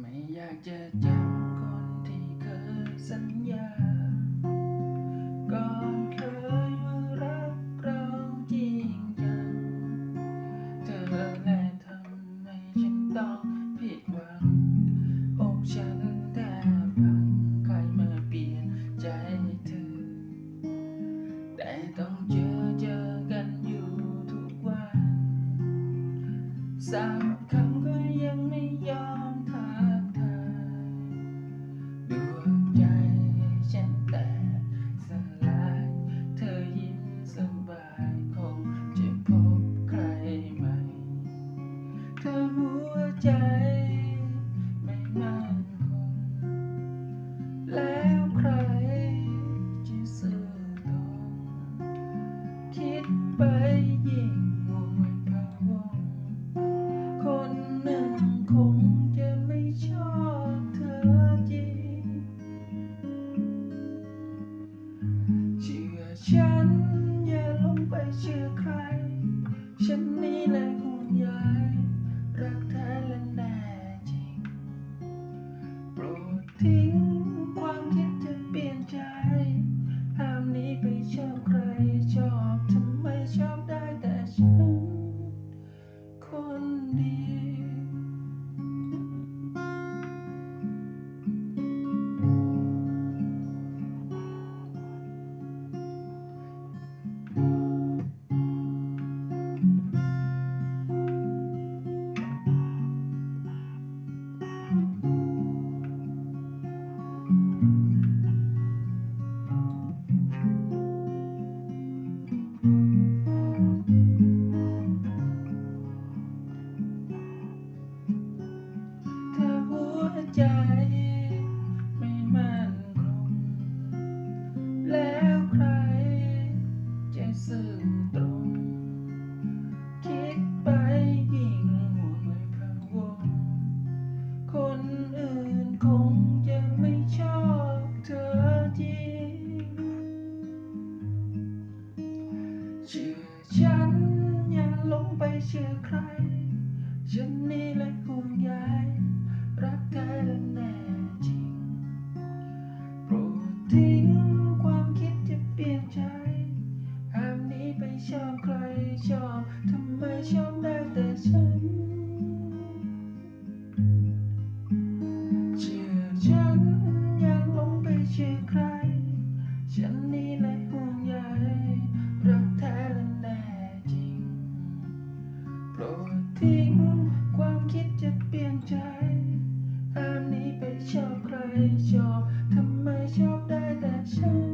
ไม่อยากจะจำคนที่เคยสัญญา ก่อนเคยว่ารักเราจริงจัง เธอแลทำให้ฉันต้องผิดหวัง อกฉันแทบพังใครมาเปลี่ยนใจเธอ แต่ต้องเจอเจอกันอยู่ทุกวันสักคำ วใจ ไม่มั่นคง แล้วใครจะซื่อตรงคิดไปยิ่งงงไม่พะวง คนหนึ่งคงจะไม่ชอบเธอจริง เชื่อฉันอย่าลงไปเชื่อใคร ฉันนี่แหละ ชอบใครชอบทำไมชอบได้แต่ฉันคนเดียว เชื่อฉันอย่าลงไปเชื่อใคร ฉันนี่แหละห่วงใย ทิ้งความคิดจะเปลี่ยนใจอานนี้ไปชอบใครชอบทำไมชอบได้แต่ฉัน